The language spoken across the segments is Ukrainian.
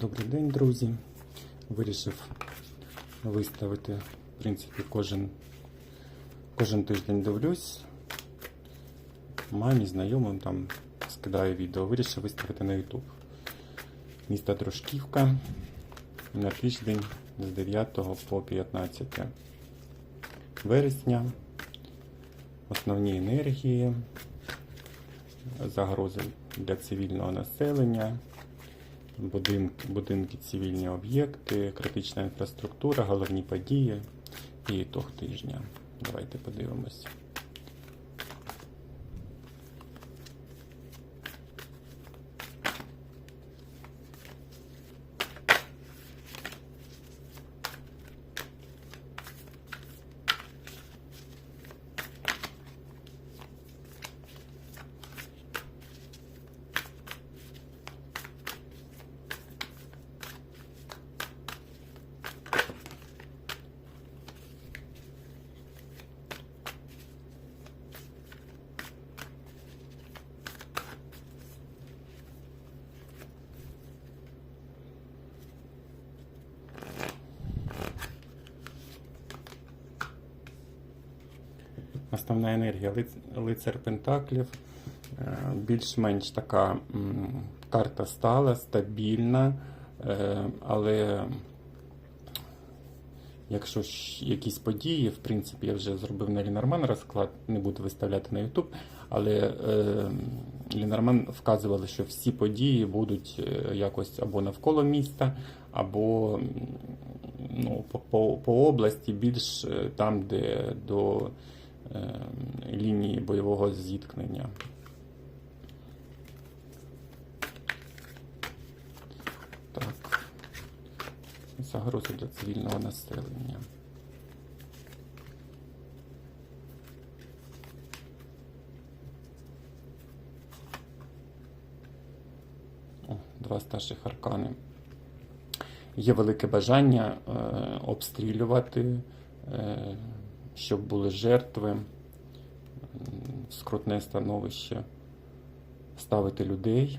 Добрий день, друзі. Вирішив виставити, в принципі, кожен, кожен тиждень дивлюсь. Мамі, знайомим там скидаю відео. Вирішив виставити на YouTube. Місто Дружківка на тиждень з 9 по 15 вересня. Основні енергії, загрози для цивільного населення будинки, будинки, цивільні об'єкти, критична інфраструктура, головні події і ітог тижня. Давайте подивимось. Основна енергія лицар Пентаклів. Е, Більш-менш така карта стала, стабільна, е, але якщо ж якісь події, в принципі, я вже зробив на Лінарман розклад, не буду виставляти на YouTube, але е, Лінарман вказували, що всі події будуть якось або навколо міста, або ну, по, по, області, більш там, де до лінії бойового зіткнення. Так. Загрози для цивільного населення. О, два старших аркани. Є велике бажання е, обстрілювати, е, щоб були жертви, скрутне становище, ставити людей.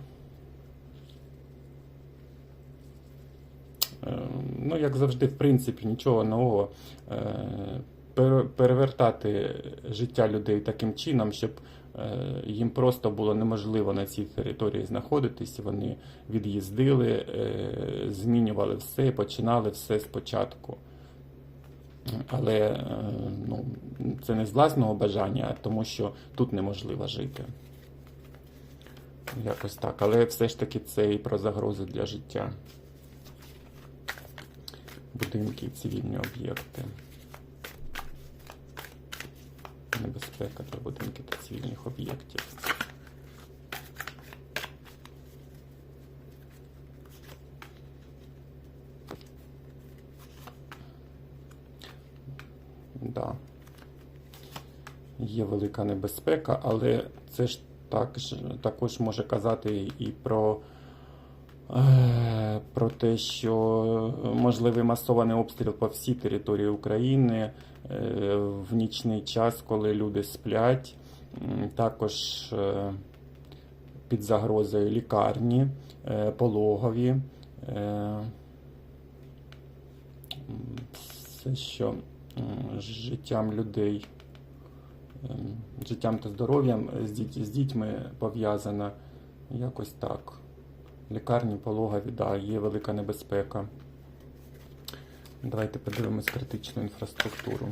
Е, Ну, як завжди, в принципі, нічого нового. Е, Перевертати життя людей таким чином, щоб е, їм просто було неможливо на цій території знаходитись. Вони від'їздили, змінювали все, починали все спочатку. Але е, ну, це не з власного бажання, а тому що тут неможливо жити. Якось так. Але все ж таки це і про загрози для життя. Будинки цивільні об'єкти. Небезпека для будинків та цивільних об'єктів. Да. Є велика небезпека, але це ж також, також може казати і про, е, про те, що можливий масований обстріл по всій території України е, в нічний час, коли люди сплять. Також е, під загрозою лікарні, пологові. Все, що життям людей, ем, життям та здоров'ям діть, з дітьми пов'язана. якось так. Лікарні, пологові, да, є велика небезпека. Давайте подивимось критичну інфраструктуру.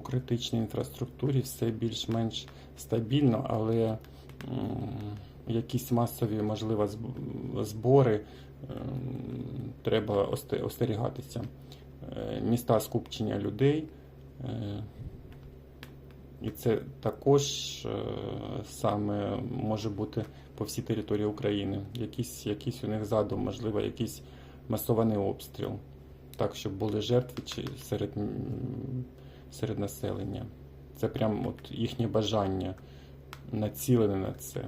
Критичній інфраструктурі все більш-менш стабільно, але якісь масові, можливо, збори треба остерігатися. Е, Міста скупчення людей, е, І це також е, саме може бути по всій території України. Якийсь, якийсь у них задум, можливо, якийсь масований обстріл. Так, щоб були жертви чи серед, серед населення. Це прям от їхнє бажання націлене на це.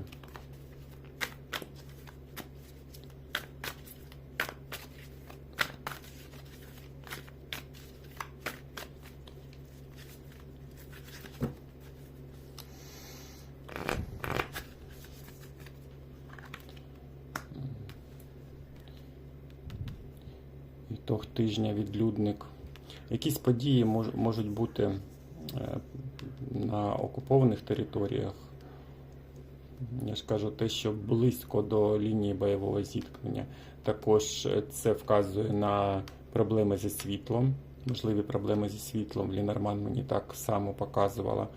Тижня відлюдник. Якісь події мож- можуть бути е, на окупованих територіях. Я ж кажу, те, що близько до лінії бойового зіткнення. Також е, це вказує на проблеми зі світлом. Можливі проблеми зі світлом. Лінерман мені так само показувала.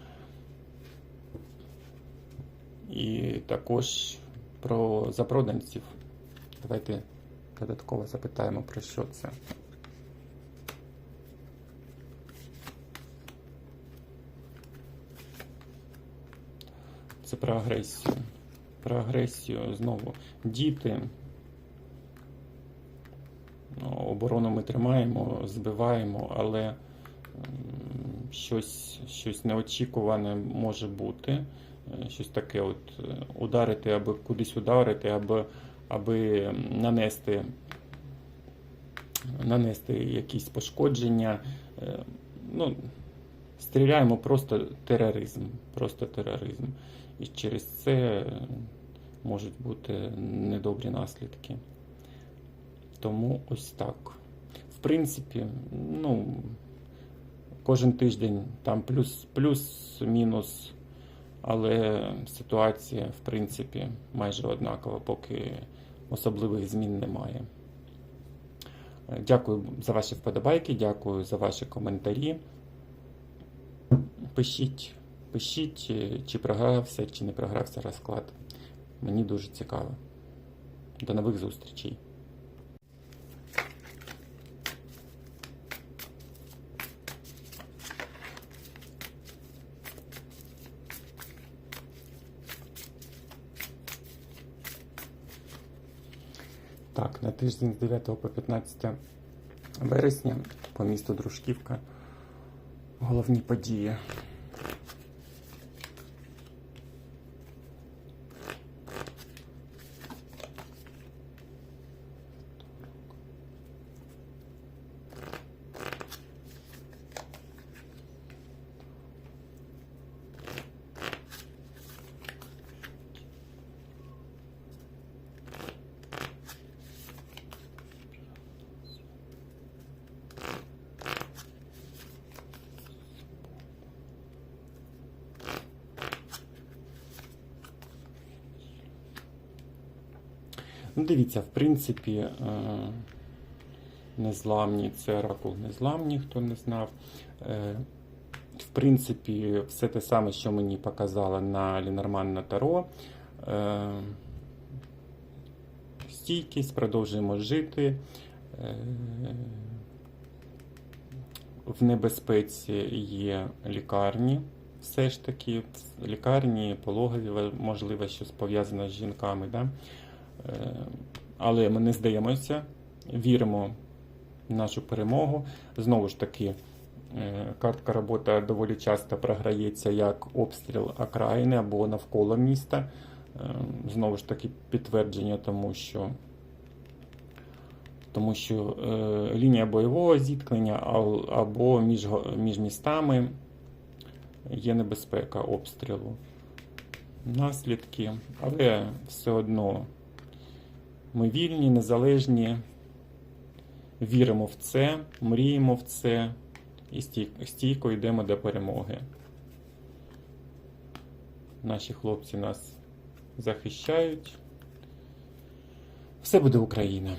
І також про запроданців. Давайте додатково запитаємо про що це. Це про агресію. Про агресію знову. Діти. Ну, Оборону ми тримаємо, збиваємо, але щось, щось неочікуване може бути. Е, Щось таке, от е, ударити, аби кудись ударити, аби, аби нанести, нанести якісь пошкодження. Е, Ну, стріляємо просто тероризм. Просто тероризм. І через це можуть бути недобрі наслідки. Тому ось так. В принципі, ну, кожен тиждень там плюс, плюс-мінус, але ситуація, в принципі, майже однакова, поки особливих змін немає. Дякую за ваші вподобайки, дякую за ваші коментарі. Пишіть, пишіть, е, чи програвся, чи не програвся розклад. Мені дуже цікаво. До нових зустрічей. Так, на тиждень з 9 по 15 вересня по місту Дружківка головні події. Ну, дивіться, в принципі, е, незламні, це оракул незламні, хто не знав. Е, В принципі, все те саме, що мені показала на Лінорман на Таро. Е, Стійкість, продовжуємо жити. В небезпеці є лікарні. Все ж таки, лікарні, пологові, можливо, щось пов'язане з жінками. Да? Але ми не здаємося, віримо в нашу перемогу. Знову ж таки, е, картка робота доволі часто програється як обстріл окраїни або навколо міста. Е, Знову ж таки, підтвердження тому, що. Тому що е, лінія бойового зіткнення або між, між містами є небезпека обстрілу. Наслідки, але все одно ми вільні, незалежні, віримо в це, мріємо в це і стійко йдемо до перемоги. Наші хлопці нас захищають. Все буде Україна!